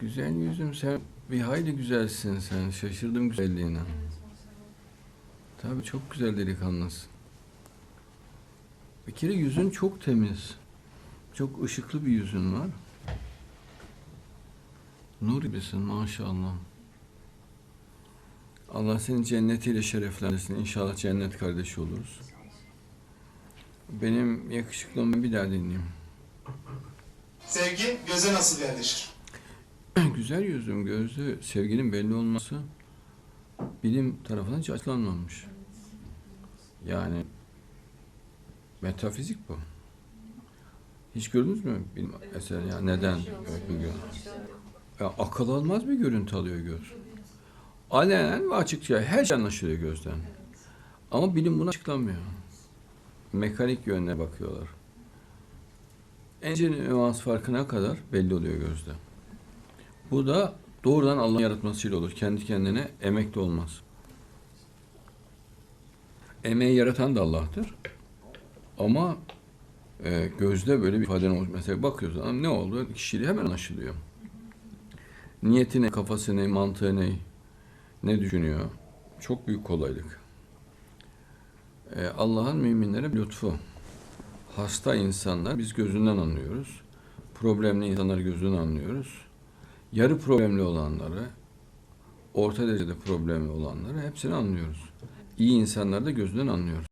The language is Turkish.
Güzel yüzüm sen bir hayli güzelsin sen. Şaşırdım güzelliğine. Tabii çok güzel delikanlısın. Bir kere yüzün çok temiz. Çok ışıklı bir yüzün var. Nur gibisin maşallah. Allah seni cennetiyle şereflendirsin. İnşallah cennet kardeşi oluruz. Benim yakışıklılığımı bir daha dinleyeyim. Sevgi göze nasıl yerleşir? Güzel yüzüm, gözü, sevginin belli olması bilim tarafından hiç açıklanmamış. Yani metafizik bu. Hiç gördünüz mü bilim eser ya neden gö- ya akıl almaz bir görüntü alıyor göz. Alenen ve açıkça her şey anlaşılıyor gözden. Ama bilim bunu açıklamıyor. Mekanik yönüne bakıyorlar. En nüans farkına kadar belli oluyor gözde. Bu da doğrudan Allah'ın yaratmasıyla olur. Kendi kendine emekli olmaz. Emeği yaratan da Allah'tır. Ama e, gözde böyle bir ifade olmuş. Mesela bakıyorsun "Aa, ne oldu? Kişiliği hemen anlaşılıyor. Niyeti ne, kafası ne, mantığı ne, ne düşünüyor? Çok büyük kolaylık. E, Allah'ın müminlere lütfu. Hasta insanlar biz gözünden anlıyoruz. Problemli insanlar gözünden anlıyoruz yarı problemli olanları, orta derecede problemli olanları hepsini anlıyoruz. İyi insanları da gözünden anlıyoruz.